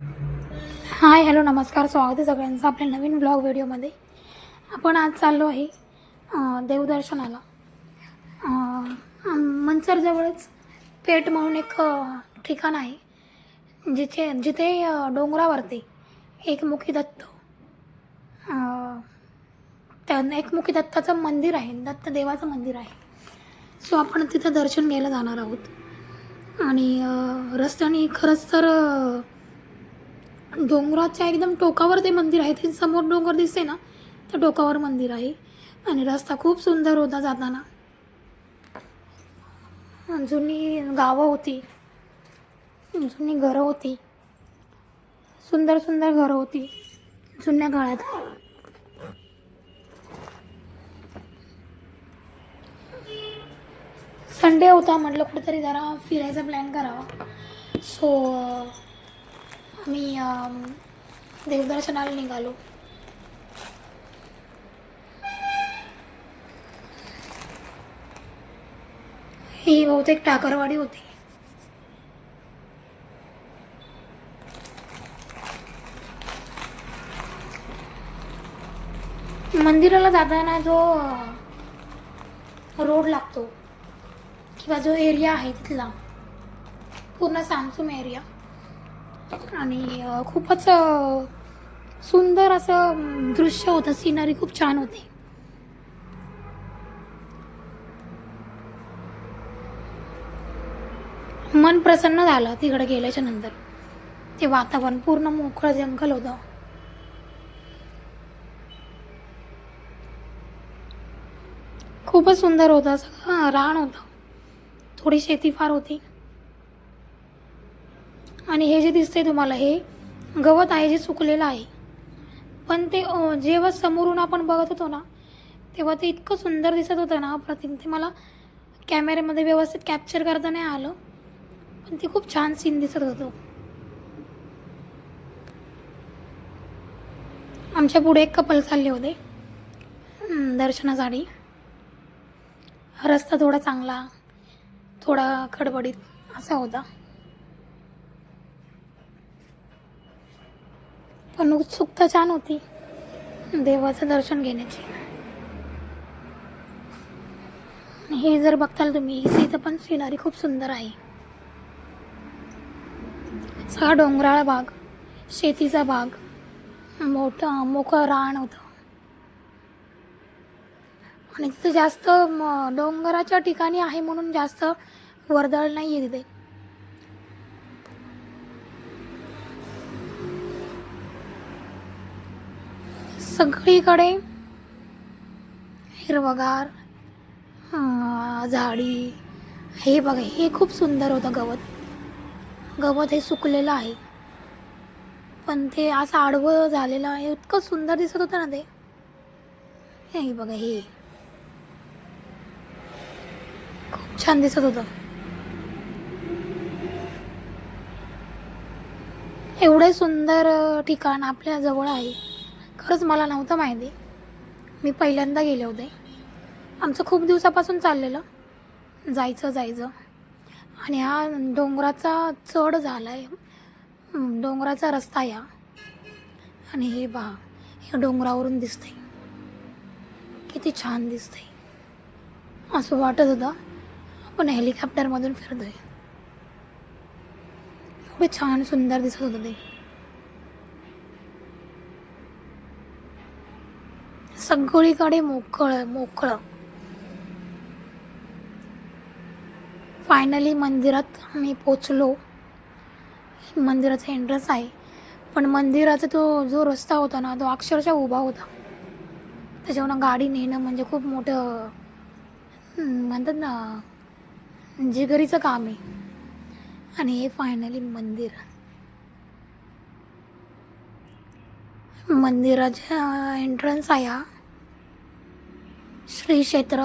Hi hello नमस्कार स्वागत आहे सगळ्यांचं आपल्या नवीन ब्लॉग व्हिडिओमध्ये आपण आज चाललो आहे देवदर्शनाला. मंचरजवळच पेठ म्हणून एक ठिकाण आहे जिथे जिथे डोंगरावरती एकमुखी दत्त त्या एकमुखी दत्ताचं मंदिर आहे दत्त देवाचं मंदिर आहे. सो आपण तिथं दर्शन घ्यायला जाणार आहोत. आणि रस्त्याने खरंच तर डोंगराच्या एकदम टोकावर ते मंदिर आहे. ते समोर डोंगर दिसते ना त्या टोकावर मंदिर आहे. आणि रस्ता खूप सुंदर होता जाताना. जुनी गावं होती. जुनी घरं होती. सुंदर सुंदर घरं होती. जुन्या काळात. संडे होता म्हटलं कुठेतरी जरा फिरायचा प्लॅन करावा. सो मी अम, देवदर्शनाला निघालो. ही बहुतेक टाकरवाडी होती. मंदिराला जाताना जो रोड लागतो किंवा जो एरिया आहे तिथला पूर्ण सामसूम एरिया आणि खूपच सुंदर असं दृश्य होतं. सिनरी खूप छान होती. मन प्रसन्न झालं तिकडे गेल्याच्यानंतर. ते वातावरण पूर्ण मोकळं जंगल होतं. खूपच सुंदर होतं. सगळं रान होतं. थोडी शेती फार होती. आणि हे जे दिसतंय तुम्हाला हे गवत आहे जे सुकलेलं आहे. पण ते जेव्हा समोरून आपण बघत होतो ना तेव्हा ते इतकं सुंदर दिसत होतं ना प्रतिम ते मला कॅमेऱ्यामध्ये व्यवस्थित कॅप्चर करता नाही आलं पण ते खूप छान सीन दिसत होतं. आमच्या पुढे एक कपल चालले होते. दर्शनासाठी. रस्ता थोडा चांगला थोडा खडबडीत असा होता. पण उत्सुकता छान होती. देवाचं दर्शन घेण्याची. हे जर बघताल तुम्ही इथं पण सिनरी खूप सुंदर आहे. सगळा डोंगराळ भाग शेतीचा भाग मोठं मोकळं रान होतं. आणि तिथं जास्त डोंगराच्या ठिकाणी आहे म्हणून जास्त वर्दळ नाही आहे तिथे. सगळीकडे हिरवगार झाडी. हे बघा हे खूप सुंदर होतं गवत. गवत हे सुकलेलं आहे. पण ते असं आडवं झालेलं आहे. इतकं सुंदर दिसत होतं ना ते. हे बघा हे. खूप छान दिसत होतं. एवढे सुंदर ठिकाण आपल्या जवळ आहे. खरंच मला नव्हतं माहिती. मी पहिल्यांदा गेले होते. आमचं खूप दिवसापासून चाललेलं. जायचं जायचं. आणि हा डोंगराचा चढ झाला आहे डोंगराचा रस्ता या. आणि हे बा हे डोंगरावरून दिसतंय. किती छान दिसतंय. असं वाटत होतं आपण हेलिकॉप्टरमधून फिरतोय. एवढे छान सुंदर दिसत होतं ते. सगळीकडे मोकळं मोकळं. फायनली मंदिरात आम्ही पोचलो. मंदिराचा एंट्रन्स आहे. पण मंदिराचा तो जो रस्ता होता ना तो अक्षरशः उभा होता. त्याच्यावरनं गाडी नेणं म्हणजे खूप मोठं म्हणतात ना जिगरीचं काम आहे. आणि हे फायनली मंदिर. मंदिराच्या एंट्रन्स आहे हा. श्री क्षेत्र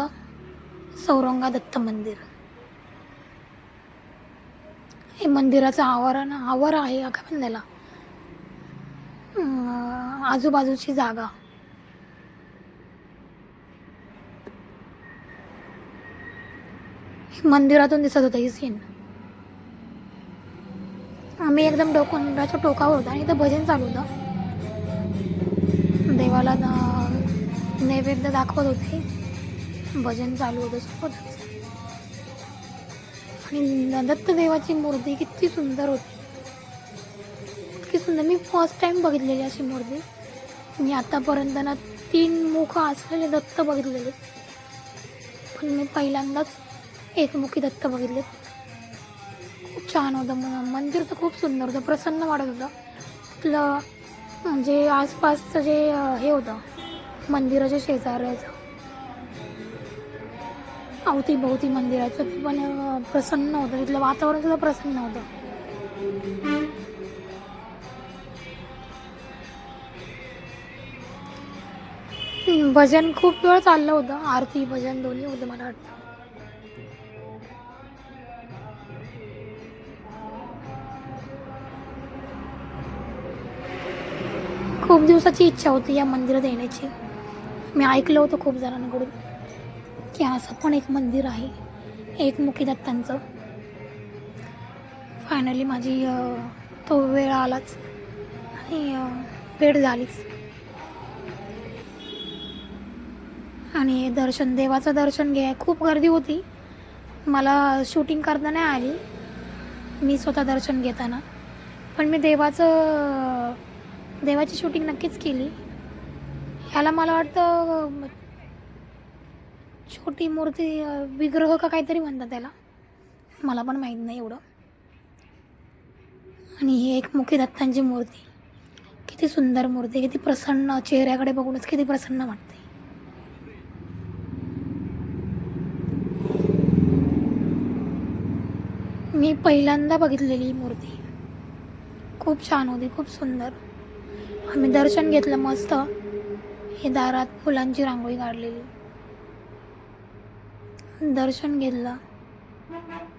सौरंगा दत्त मंदिर. हे मंदिराचं आवरण आवर आहे का आजूबाजूची जागा. मंदिरातून दिसत होतं ही सीन आम्ही एकदम डोकुंडाच्या टोकावर होतो आणि इथं भजन चालू होतं. देवाला नैवेद्य दाखवत होते. भजन चालू होतं सोबतच. आणि दत्तदेवाची मूर्ती किती सुंदर होती. इतकी सुंदर. मी फर्स्ट टाईम बघितलेली अशी मूर्ती. मी आतापर्यंत ना तीन मुख असलेले दत्त बघितलेले. पण मी पहिल्यांदाच एकमुखी दत्त बघितले. खूप छान होतं मंदिर तर खूप सुंदर होतं. प्रसन्न वाटत होतं. तिथलं म्हणजे आसपासचं जे हे होतं. मंदिराच्या शेजाऱ्याचं. अवतीभोवती मंदिराचं ते पण प्रसन्न होतं. तिथलं वातावरण सुद्धा प्रसन्न होतं. भजन खूप वेळ चाललं होतं. आरती भजन दोन्ही होतं मला वाटतं. खूप दिवसाची इच्छा होती या मंदिरात येण्याची. मी ऐकलं होतं खूप जणांकडून की असं पण एक मंदिर आहे एकमुखी दत्तांचं फायनली माझी तो वेळ आलाच आणि भेट झालीच. आणि दर्शन देवाचं दर्शन घ्या खूप गर्दी होती. मला शूटिंग करता नाही आली. मी स्वतः दर्शन घेताना. पण मी देवाचं देवाची शूटिंग नक्कीच केली. ह्याला मला वाटतं छोटी मूर्ती विग्रह का काहीतरी म्हणतात त्याला. मला पण माहीत नाही एवढं. आणि ही एक मुखी दत्तांची मूर्ती. किती सुंदर मूर्ती किती प्रसन्न चेहऱ्याकडे बघूनच किती प्रसन्न वाटते. मी पहिल्यांदा बघितलेली ही मूर्ती. खूप छान होती खूप सुंदर. आम्ही दर्शन घेतलं मस्त. हे दारात फुलांची रांगोळी काढलेली. दर्शन घेतलं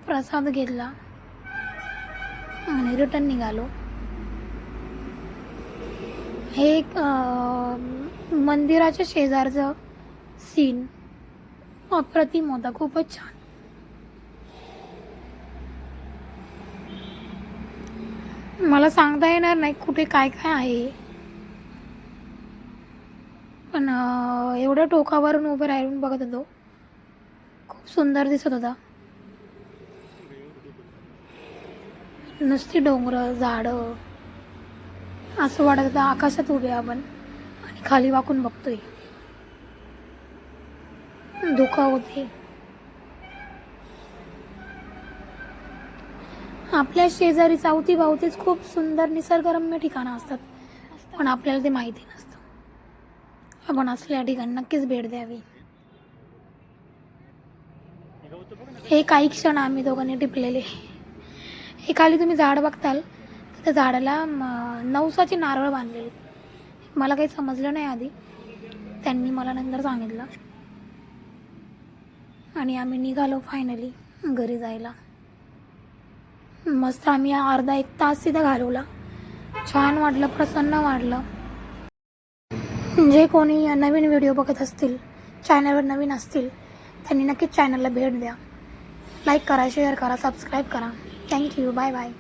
प्रसाद घेतला आणि रिटर्न निघालो. हे एक मंदिराच्या शेजारचं सीन अप्रतिम होता खूपच छान. मला सांगता येणार नाही कुठे काय काय आहे. पण एवढ्या टोकावरून उभं राहून बघत होतो. खूप सुंदर दिसत होता. नुसती डोंगरं झाडं असं वाटत होतं आकाशात उभे आपण आणि खाली वाकून बघतोय. धुका होते. आपल्या शेजारी चावती भावतीच खूप सुंदर निसर्गरम्य ठिकाणं असतात. पण आपल्याला ते माहिती नसतं. आपण असल्या ठिकाणी नक्कीच भेट द्यावी हे काही क्षण आम्ही दोघांनी टिपलेले हे खाली तुम्ही झाड बघताल तर त्या झाडाला नवसाची नारळ बांधलेली मला काही समजलं नाही आधी. त्यांनी मला नंतर सांगितलं. आणि आम्ही निघालो फायनली घरी जायला. मस्त आम्ही अर्धा एक तास तिथं घालवला. छान वाटलं प्रसन्न वाटलं. जे कोणी नवीन व्हिडिओ बघत असतील चॅनलवर नवीन असतील त्यांनी नक्कीच चॅनलला भेट द्या. लाईक करा शेअर करा सबस्क्राईब करा. Thank you bye bye